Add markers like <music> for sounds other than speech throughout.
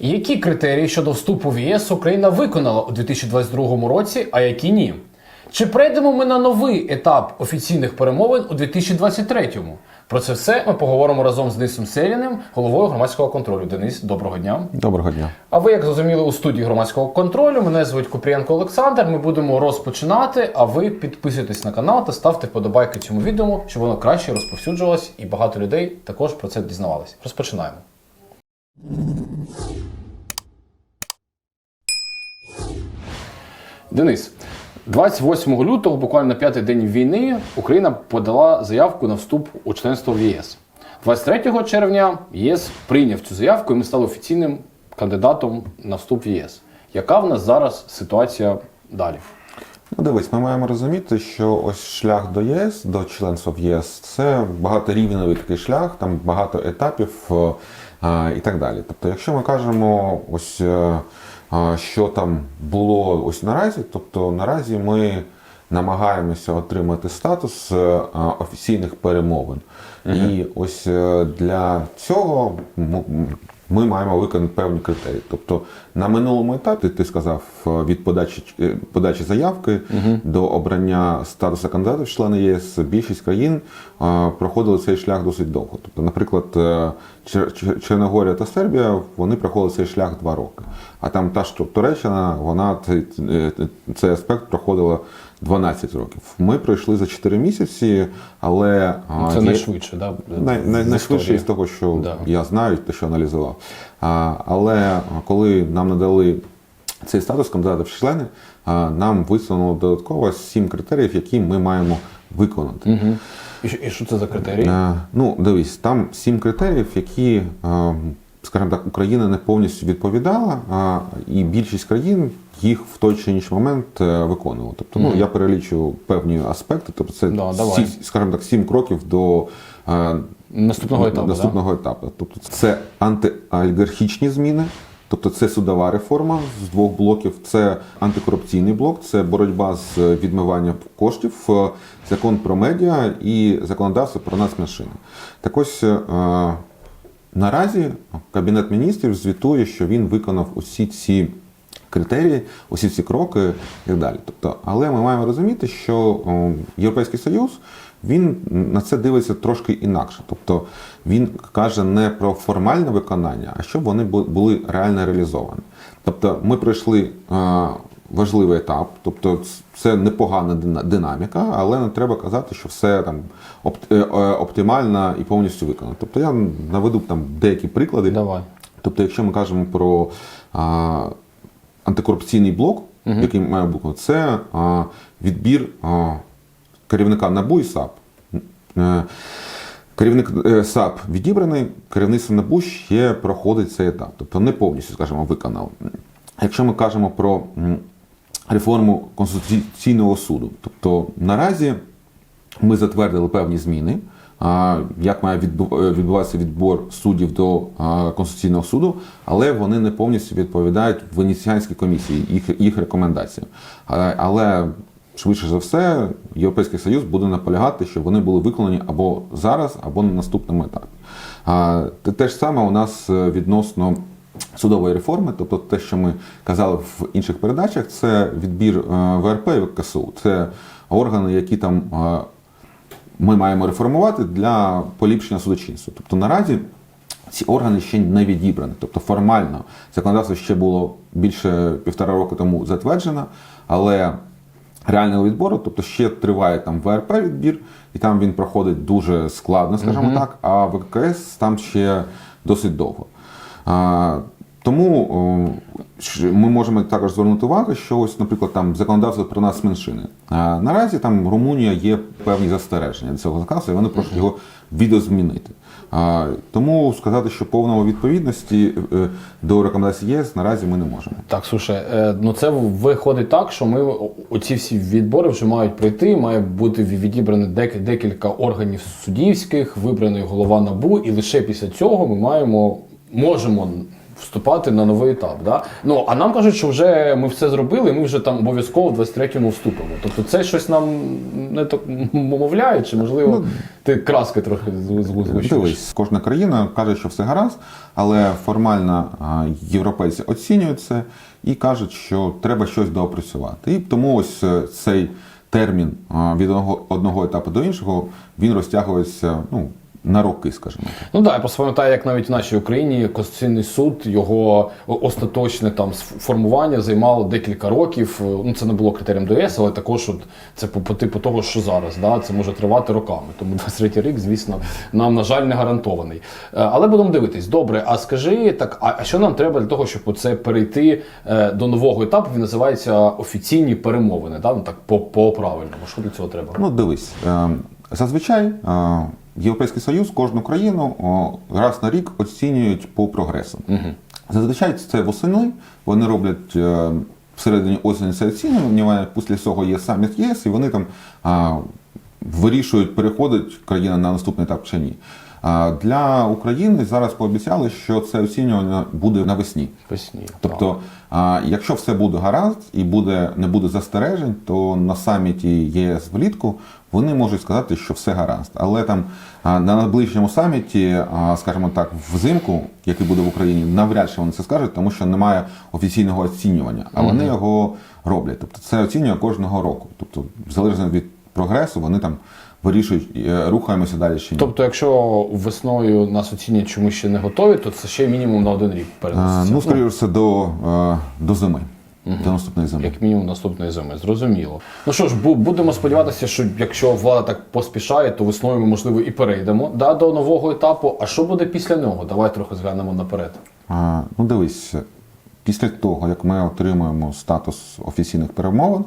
Які критерії щодо вступу в ЄС Україна виконала у 2022 році, а які ні? Чи прийдемо ми на новий етап офіційних перемовин у 2023-му? Про це все ми поговоримо разом з Денисом Селіним, головою громадського контролю. Денис, доброго дня. Доброго дня. А ви, як зрозуміли, у студії громадського контролю. Мене звуть Купрієнко Олександр. Ми будемо розпочинати. А ви підписуйтесь на канал та ставте вподобайки цьому відео, щоб воно краще розповсюджувалось і багато людей також про це дізнавалися. Розпочинаємо. Денис, 28 лютого, буквально на п'ятий день війни, Україна подала заявку на вступ у членство в ЄС. 23 червня ЄС прийняв цю заявку, і ми стали офіційним кандидатом на вступ в ЄС. Яка в нас зараз ситуація далі? Ну, дивись, ми маємо розуміти, що ось шлях до ЄС, до членства в ЄС, це багаторівневий такий шлях, там багато етапів е, і так далі. Тобто, якщо ми кажемо, ось е, що там було ось наразі, тобто наразі ми намагаємося отримати статус е, офіційних перемовин. І ось е, для цього ми маємо виконати певні критерії. Тобто на минулому етапі ти сказав е, від подачі е, подачі заявки до обрання статусу кандидата в члени ЄС, більшість країн е, проходили цей шлях досить довго. Тобто, наприклад, Чер- Чер- Чорногорія та Сербія вони проходили цей шлях два роки. А там та ж Туреччина, вона цей, цей аспект проходила 12 років. Ми пройшли за 4 місяці, але Це є- найшвидше, да? най, най, найшвидше із того, що Да. я знаю, те, що аналізував. А, але коли нам надали цей статус кандидата в члени, а, нам висунуло додатково сім критеріїв, які ми маємо виконати. Мгм. І, що- це за критерії? Е, Ну, дивись, там сім критеріїв, які, е, скажімо так, Україна не повністю відповідала, а, і більшість країн їх в той чи інший момент е, виконувала. Тобто, ну, я перелічу певні аспекти, тобто це, Да, сі- скажімо так, сім кроків до е, Наступного етапу. наступного етапу. Тобто це антиолігархічні зміни. Тобто це судова реформа з двох блоків, це антикорупційний блок, це боротьба з відмиванням коштів, е, закон про медіа і законодавство про нацменшини. Так ось е, наразі Кабінет міністрів звітує, що він виконав усі ці критерії, усі ці кроки і так далі. Тобто, але ми маємо розуміти, що Європейський Союз він на це дивиться трошки інакше. Тобто він каже не про формальне виконання, а щоб вони були реально реалізовані. Тобто, ми пройшли. Важливий етап, тобто це непогана динаміка, але не треба казати, що все там е, е, оптимально і повністю виконано. Тобто я наведу там деякі приклади. Давай. Тобто, якщо ми кажемо про а, антикорупційний блок, який має бути, це а, відбір а, керівника НАБУ і САП. Е, Керівник САП відібраний, керівництво НАБУ ще проходить цей етап, тобто не повністю, скажімо, виконав. Якщо ми кажемо про реформу Конституційного суду, тобто наразі ми затвердили певні зміни, як має е, відбуватися відбор суддів до Конституційного суду, але вони не повністю відповідають Венеціанській комісії, їх, їх рекомендаціям. Але, швидше за все, Європейський Союз буде наполягати, щоб вони були виконані або зараз, або на наступному етапі. Те ж саме у нас е, відносно судової реформи, тобто те, що ми казали в інших передачах, це відбір е, ВРП і ВКСУ. Це органи, які там е, ми маємо реформувати для поліпшення судочинства. Тобто наразі ці органи ще не відібрані. Тобто формально законодавство ще було більше півтора року тому затверджено, але реального відбору, тобто ще триває там ВРП відбір, і там він проходить дуже складно, скажімо так, а ВКС там ще досить довго. Тому ми можемо також звернути увагу, що ось, наприклад, там законодавство про нас меншини. А наразі там Румунія є певні застереження до цього законодавства, і вони просять його відозмінити. А, тому сказати, що повного відповідності е, до рекомендацій ЄС наразі ми не можемо. Так, слушай, е, ну це виходить так, що ми оці всі відбори вже мають пройти, має бути відібрано дек- декілька органів суддівських, вибраний голова НАБУ, і лише після цього ми маємо можемо вступати на новий етап. Да? Ну а нам кажуть, що вже ми все зробили, ми вже там обов'язково в 23-му вступимо. Тобто це щось нам не так мовляє, чи можливо ти краски трохи згущуєш? Дивись, кожна країна каже, що все гаразд, але формально європейці оцінюють це і кажуть, що треба щось доопрацювати. І тому ось е, цей термін від одного, одного етапу до іншого він розтягується ну, на роки, скажімо так. Ну так, я просто пам'ятаю, як навіть в нашій Україні Конституційний суд його остаточне там сформування займало декілька років. Ну це не було критерієм ДС, але також от, це по, по типу того, що зараз. Да? Це може тривати роками. Тому <laughs> 23 рік, звісно, нам, на жаль, не гарантований. Е, Але будемо дивитись. Добре, а скажи так, а а що нам треба для того, щоб оце перейти е, до нового етапу? Він називається офіційні перемовини. Да? Ну так по, по правильному. Що для цього треба? Ну, дивись, е, зазвичай е, Європейський Союз кожну країну раз на рік оцінюють по прогресу. Зазвичай це восени, вони роблять е, всередині осені це оцінювання, після цього є саміт ЄС, і вони там вирішують, переходить країна на наступний етап чи ні. Для України зараз пообіцяли, що це оцінювання буде навесні. Весні. Тобто, а, якщо все буде гаразд і буде, не буде застережень, то на саміті ЄС влітку вони можуть сказати, що все гаразд. Але там на найближчому саміті, скажімо так, взимку, який буде в Україні, навряд чи вони це скажуть, тому що немає офіційного оцінювання, а вони його роблять. Тобто це оцінює кожного року. Тобто, залежно від прогресу, вони там вирішують, е, рухаємося далі чи ні. Тобто, якщо весною нас оцінять, що ми ще не готові, то це ще мінімум на один рік переноситься. ну, скоріше все, до, е, до зими, до наступної зими. Як мінімум наступної зими, зрозуміло. Ну що ж, будемо сподіватися, що якщо влада так поспішає, то весною ми можливо і перейдемо да, до нового етапу. А що буде після нього? Давай трохи зглянемо наперед. А, Ну, дивись, після того, як ми отримуємо статус офіційних перемовин,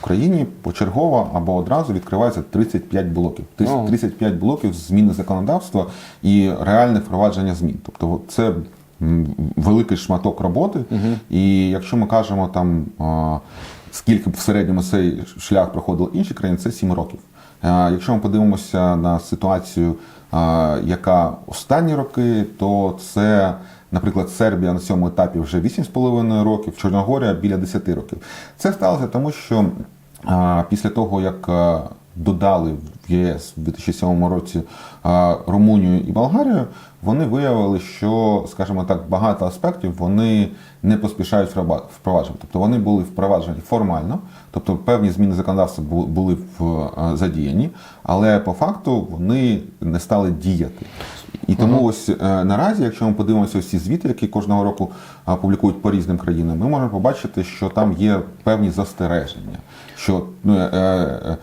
Україні почергово або одразу відкривається 35 блоків. 35 блоків зміни законодавства і реальне впровадження змін. Тобто це великий шматок роботи. І якщо ми кажемо там, скільки в середньому цей шлях проходили інші країни, це 7 років. Якщо ми подивимося на ситуацію, яка останні роки, то це, наприклад, Сербія на цьому етапі вже 8,5 років, Чорногорія біля 10 років. Це сталося тому, що після того, як додали в ЄС в 2007 році Румунію і Болгарію, вони виявили, що, скажімо так, багато аспектів вони не поспішають впроваджувати. Тобто вони були впроваджені формально, тобто певні зміни законодавства були задіяні, але по факту вони не стали діяти. І тому ось е, наразі, якщо ми подивимося ось ці звіти, які кожного року публікують по різним країнам, ми можемо побачити, що там є певні застереження, що ну, е, е,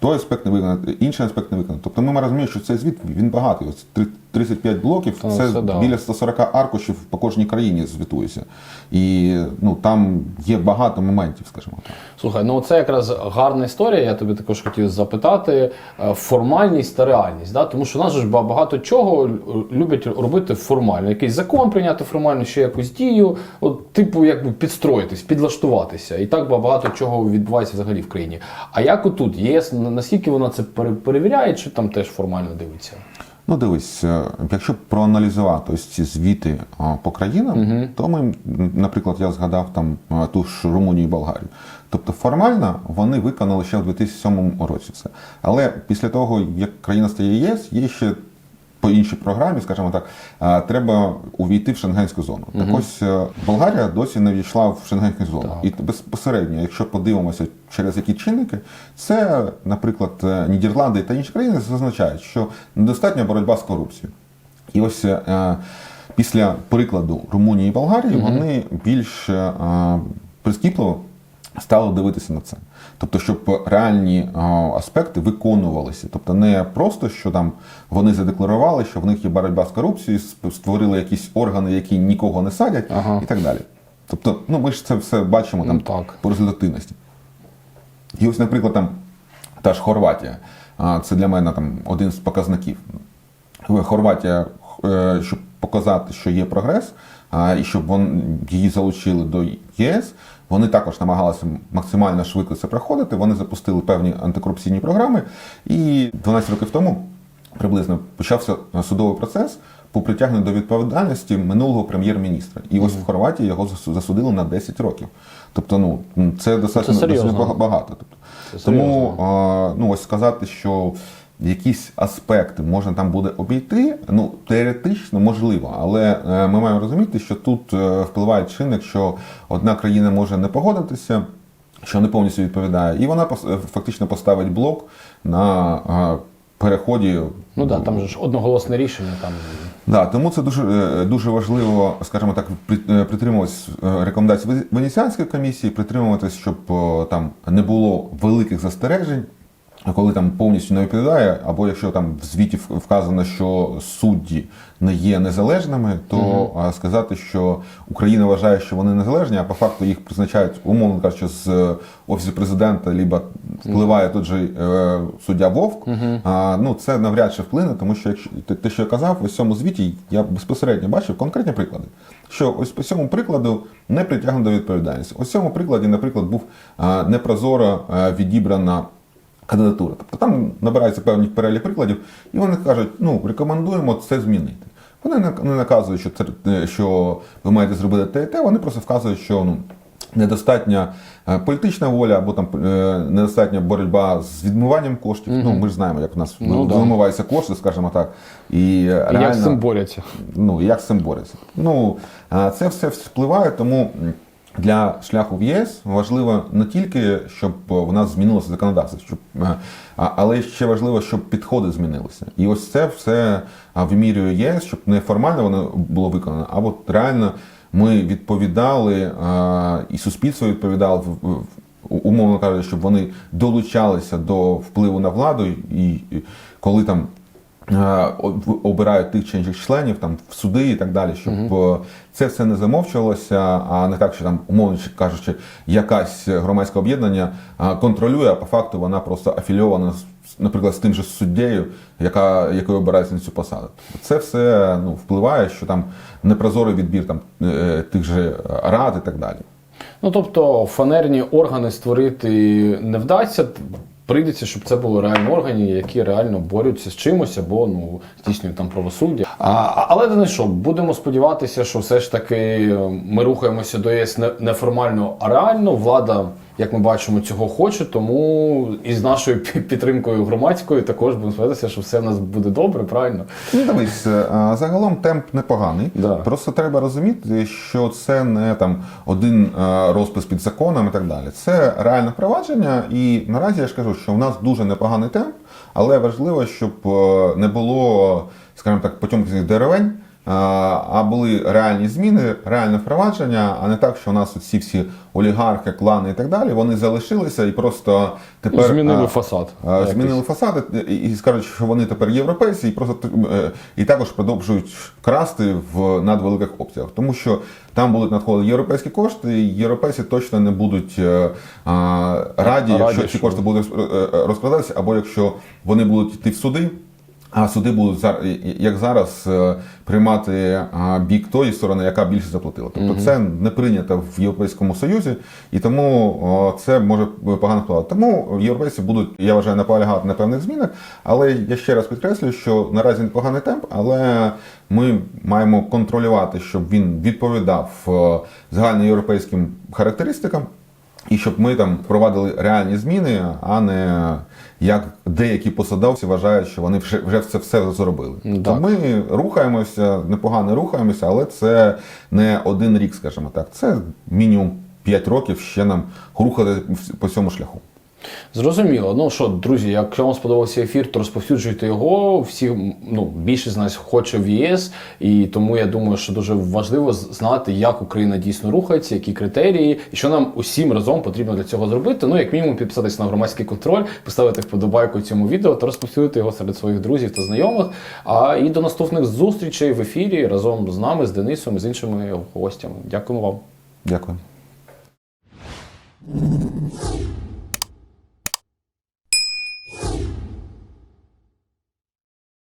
той аспект не виконано, інший аспект не виконано. Тобто ми розуміємо, що цей звіт він багатий. Ось 35 блоків, Та, це це да. біля 140 аркушів по кожній країні звітується. І ну, там є багато моментів, скажімо так. Слухай, ну це якраз гарна історія. Я тобі також хотів запитати е, формальність та реальність. Да? Тому що у нас ж багато чого лю- люблять робити формально. Якийсь закон прийняти формально, ще якусь дію, от, типу, якби підстроїтись, підлаштуватися. І так багато чого відбувається взагалі в країні. А як отут? ЄС наскільки вона це перевіряє, чи там теж формально дивиться? Ну, дивись, е, якщо проаналізувати ось ці звіти по країнам, то ми, наприклад, я згадав там ту ж Румунію і Болгарію. Тобто формально вони виконали ще в 2007 році все. Але після того, як країна стає ЄС, є ще по іншій програмі, скажімо так, треба увійти в шенгенську зону. Так ось е, Болгарія досі не війшла в шенгенську зону. І безпосередньо, якщо подивимося через які чинники, це, наприклад, е, Нідерланди та інші країни зазначають, що недостатня боротьба з корупцією. І ось е, після прикладу Румунії і Болгарії вони більш е, прискіпливо стали дивитися на це. Тобто, щоб реальні е, аспекти виконувалися. Тобто не просто, що там вони задекларували, що в них є боротьба з корупцією, створили якісь органи, які нікого не садять, Ага. і так далі. Тобто, ну ми ж це все бачимо там Ну, так. по результативності. І ось, наприклад, там та ж Хорватія. Це для мене там один з показників. Хорватія, е, щоб показати, що є прогрес, і щоб вон, її залучили до ЄС, вони також намагалися максимально швидко це проходити. Вони запустили певні антикорупційні програми. І 12 років тому приблизно почався судовий процес по притягненню до відповідальності минулого прем'єр-міністра. І ось в Хорватії його засу- засудили на 10 років. Тобто, ну це достатньо, Це бага- багато. Тобто, Це тому а, ну ось сказати, що якісь аспекти можна там буде обійти, ну теоретично можливо, але е, ми маємо розуміти, що тут е, впливає чинник, що одна країна може не погодитися. Що не повністю відповідає, і вона фактично поставить блок на е, переході. Ну да, там же ж одноголосне рішення. Там Да, тому це дуже, дуже важливо, скажімо так, при- притримуватись рекомендацій Венеціанської комісії, притримуватись, щоб там не було великих застережень, коли там повністю не відповідає, або якщо там в звіті вказано, що судді не є незалежними, то е, сказати, що Україна вважає, що вони незалежні, а по факту їх призначають, умовно кажучи, з е, офісу президента, либо впливає тут же е, суддя Вовк. А, ну це навряд чи вплине, тому що якщо те- що я казав, ось в цьому звіті я безпосередньо бачив конкретні приклади. Що ось по цьому прикладу не притягнуто до відповідальності. Ось цьому прикладі, наприклад, був непрозоро е, відібрана кандидатура. Тобто там набирається певний перелік прикладів, і вони кажуть, ну рекомендуємо це змінити. Вони не наказують, що це е, що ви маєте зробити те і те, вони просто вказують, що ну. Недостатня е, політична воля або там е, недостатня боротьба з відмиванням коштів. Ну ми ж знаємо, як в нас Ну, да. вимиваються кошти, скажімо так. І і реально, як з цим борються. ну, як з цим борються. Ну, це все впливає, тому для шляху в ЄС важливо не тільки, щоб в нас змінилося законодавство, щоб, е, але ще важливо, щоб підходи змінилися. І ось це все вимірює ЄС, щоб не формально воно було виконано, а от реально ми відповідали, і суспільство відповідало умовно кажучи, щоб вони долучалися до впливу на владу, і, коли там обирають тих чи інших членів там в суди і так далі, щоб е, це все не замовчувалося, а не так, що там, умовно кажучи, якась громадське об'єднання е, контролює, а по факту вона просто афільована наприклад, з тим же суддєю, яка якою обирається на цю посаду. Це все ну, впливає, що там непрозорий відбір там е, тих же рад і так далі. Ну тобто фанерні органи створити не вдасться. Прийдеться, щоб це були реальні органи, які реально борються з чимось або ну здійснюють там правосуддя. А, але не що, будемо сподіватися, що все ж таки е, ми рухаємося до ЄС не, не формально, а реально. Влада, як ми бачимо, цього хоче. Тому і з нашою підтримкою громадською також будемо сподіватися, що все в нас буде добре, правильно. Ну, дивись, е, загалом темп непоганий. Да. Просто треба розуміти, що це не там один е, розпис під законом і так далі. Це реальне впровадження, і наразі я ж кажу, що в нас дуже непоганий темп, але важливо, щоб е, не було, скажімо так, потьомків деревень. А, були реальні зміни, реальне впровадження, а не так, що у нас ці всі олігархи, клани і так далі, вони залишилися і просто тепер Змінили фасад. Змінили фасади і, скажуть, що вони тепер європейці, і просто е, і також продовжують красти в надвеликих обсягах, тому що там будуть надходити європейські кошти, і європейці точно не будуть е, раді, Раді, якщо ці що- кошти будуть е, е, розкладатися, або якщо вони будуть йти в суди. А суди будуть зар- як зараз е, приймати бік тої сторони, яка більше заплатила. Тобто це не прийнято в Європейському Союзі, і тому це може погано впливати. Тому європейці будуть, я вважаю, наполягати на певних змінах. Але я ще раз підкреслюю, що наразі непоганий темп, але ми маємо контролювати, щоб він відповідав загальноєвропейським характеристикам. І щоб ми там впровадили реальні зміни, а не як деякі посадовці вважають, що вони вже вже це все зробили. Так. То ми рухаємося, непогано рухаємося, але це не один рік, скажімо так. Це мінімум 5 років ще нам рухати по цьому шляху. Зрозуміло. Ну що, друзі, якщо вам сподобався ефір, то розповсюджуйте його. Всі, ну, більшість з нас хоче в ЄС, і тому я думаю, що дуже важливо знати, як Україна дійсно рухається, які критерії, і що нам усім разом потрібно для цього зробити. Ну, як мінімум, підписатись на громадський контроль, поставити вподобайку цьому відео та розповсюдити його серед своїх друзів та знайомих. А і до наступних зустрічей в ефірі разом з нами, з Денисом і з іншими гостями. Дякуємо вам. Дякую.